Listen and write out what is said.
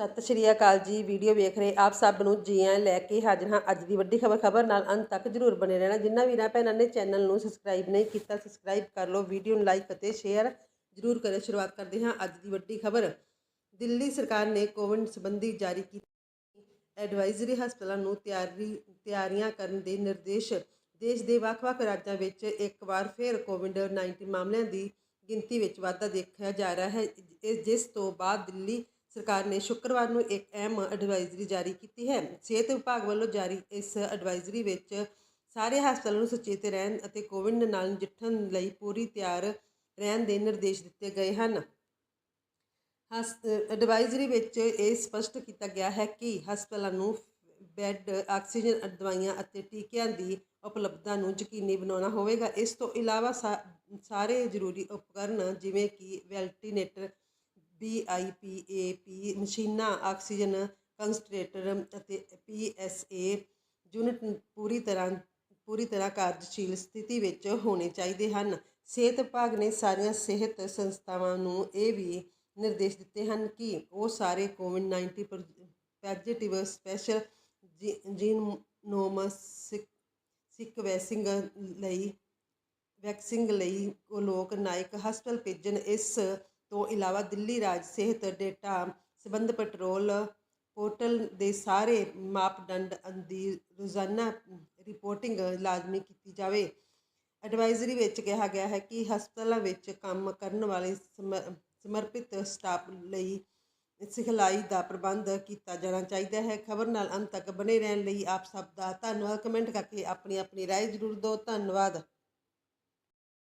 ਸਤਿ ਸ਼੍ਰੀ ਅਕਾਲ ਜੀ, ਵੀਡੀਓ ਵੇਖ ਰਹੇ ਆਪ ਸਭ ਨੂੰ ਜੀ ਆਇਆਂ ਲੈ ਕੇ ਹਾਜ਼ਰ ਹਾਂ ਅੱਜ ਦੀ ਵੱਡੀ ਖਬਰ ਖਬਰ ਨਾਲ ਅੰਤ ਤੱਕ ਜਰੂਰ ਬਣੇ ਰਹਿਣਾ। ਜਿੰਨਾ ਵੀਰਾਂ ਭੈਣਾਂ ਨੇ ਚੈਨਲ ਨੂੰ ਸਬਸਕ੍ਰਾਈਬ ਨਹੀਂ ਕੀਤਾ, ਸਬਸਕ੍ਰਾਈਬ ਕਰ ਲਓ, ਵੀਡੀਓ ਨੂੰ ਲਾਈਕ ਅਤੇ ਸ਼ੇਅਰ ਜਰੂਰ ਕਰਿਓ। ਸ਼ੁਰੂਆਤ ਕਰਦੇ ਹਾਂ ਅੱਜ ਦੀ ਵੱਡੀ ਖਬਰ। ਦਿੱਲੀ ਸਰਕਾਰ ਨੇ ਕੋਵਿਡ ਸੰਬੰਧੀ ਜਾਰੀ ਕੀਤੀ ਐਡਵਾਈਜ਼ਰੀ ਹਸਪਤਾਲਾਂ ਨੂੰ ਤਿਆਰੀ, ਤਿਆਰੀਆਂ ਕਰਨ ਦੇ ਨਿਰਦੇਸ਼। ਦੇਸ਼ ਦੇ ਵੱਖ-ਵੱਖ ਰਾਜਾਂ ਵਿੱਚ ਇੱਕ ਵਾਰ ਫਿਰ ਕੋਵਿਡ-19 ਮਾਮਲਿਆਂ ਦੀ ਗਿਣਤੀ ਵਿੱਚ ਵਾਧਾ ਦੇਖਿਆ ਜਾ ਰਿਹਾ ਹੈ। ਇਸ ਜਿਸ ਤੋਂ ਬਾਅਦ ਦਿੱਲੀ ਸਰਕਾਰ ਨੇ ਸ਼ੁੱਕਰਵਾਰ ਨੂੰ ਇੱਕ ਅਹਿਮ ਐਡਵਾਈਜ਼ਰੀ ਜਾਰੀ ਕੀਤੀ ਹੈ। ਸਿਹਤ ਵਿਭਾਗ ਵੱਲੋਂ ਜਾਰੀ ਇਸ ਐਡਵਾਈਜ਼ਰੀ ਵਿੱਚ ਸਾਰੇ ਹਸਪਤਾਲਾਂ ਨੂੰ ਸੁਚੇਤ ਰਹਿਣ ਅਤੇ ਕੋਵਿਡ ਨਾਲ ਨਜਿੱਠਣ ਲਈ ਪੂਰੀ ਤਿਆਰ ਰਹਿਣ ਦੇ ਨਿਰਦੇਸ਼ ਦਿੱਤੇ ਗਏ ਹਨ। ਹਸ ਐਡਵਾਈਜ਼ਰੀ ਵਿੱਚ ਇਹ ਸਪਸ਼ਟ ਕੀਤਾ ਗਿਆ ਹੈ ਕਿ ਹਸਪਤਾਲਾਂ ਨੂੰ ਬੈੱਡ, ਆਕਸੀਜਨ ਦਵਾਈਆਂ ਅਤੇ ਟੀਕਿਆਂ ਦੀ ਉਪਲਬਧਤਾ ਨੂੰ ਯਕੀਨੀ ਬਣਾਉਣਾ ਹੋਵੇਗਾ। ਇਸ ਤੋਂ ਇਲਾਵਾ ਸਾ- ਸਾਰੇ ਜ਼ਰੂਰੀ ਉਪਕਰਨ ਜਿਵੇਂ ਕਿ ਵੈਂਟੀਲੇਟਰ ਬੀ ਆਈ ਪੀ ਏ ਪੀ ਮਸ਼ੀਨਾਂ, ਆਕਸੀਜਨ, ਕੰਸਟਰੇਟਰ ਅਤੇ ਪੀ ਐੱਸ ਏ ਯੂਨਿਟ ਪੂਰੀ ਤਰ੍ਹਾਂ ਪੂਰੀ ਤਰ੍ਹਾਂ ਕਾਰਜਸ਼ੀਲ ਸਥਿਤੀ ਵਿੱਚ ਹੋਣੇ ਚਾਹੀਦੇ ਹਨ। ਸਿਹਤ ਵਿਭਾਗ ਨੇ ਸਾਰੀਆਂ ਸਿਹਤ ਸੰਸਥਾਵਾਂ ਨੂੰ ਇਹ ਵੀ ਨਿਰਦੇਸ਼ ਦਿੱਤੇ ਹਨ ਕਿ ਉਹ ਸਾਰੇ ਕੋਵਿਡ-19 ਪੋਜ਼ਿਟਿਵ ਸਪੈਸ਼ਲ ਜੀਨੋਮ ਸਿਕਵੈਸਿੰਗ ਲਈ, ਵੈਕਸਿੰਗ ਲਈ ਲੋਕ ਨਾਇਕ ਹਸਪਤਾਲ ਭੇਜਣ। ਇਸ ਤੋਂ ਇਲਾਵਾ ਦਿੱਲੀ ਰਾਜ ਸਿਹਤ, ਡੇਟਾ, ਸੰਬੰਧ ਪੈਟਰੋਲ ਪੋਰਟਲ ਦੇ ਸਾਰੇ ਮਾਪਦੰਡ ਦੀ ਰੋਜ਼ਾਨਾ ਰਿਪੋਰਟਿੰਗ ਲਾਜ਼ਮੀ ਕੀਤੀ ਜਾਵੇ। ਐਡਵਾਈਜ਼ਰੀ ਵਿੱਚ ਕਿਹਾ ਗਿਆ ਹੈ ਕਿ ਹਸਪਤਾਲਾਂ ਵਿੱਚ ਕੰਮ ਕਰਨ ਵਾਲੇ ਸਮ- ਸਮਰਪਿਤ ਸਟਾਫ ਲਈ ਸਿਖਲਾਈ ਦਾ ਪ੍ਰਬੰਧ ਕੀਤਾ ਜਾਣਾ ਚਾਹੀਦਾ ਹੈ। ਖਬਰ ਨਾਲ ਅੰਤ ਤੱਕ ਬਨੇ ਰਹਿਣ ਲਈ ਆਪ ਸਭ ਦਾ ਧੰਨਵਾਦ। ਕਮੈਂਟ ਕਰਕੇ ਆਪਣੀ ਆਪਣੀ ਰਾਏ ਜ਼ਰੂਰ ਦਿਓ। ਧੰਨਵਾਦ।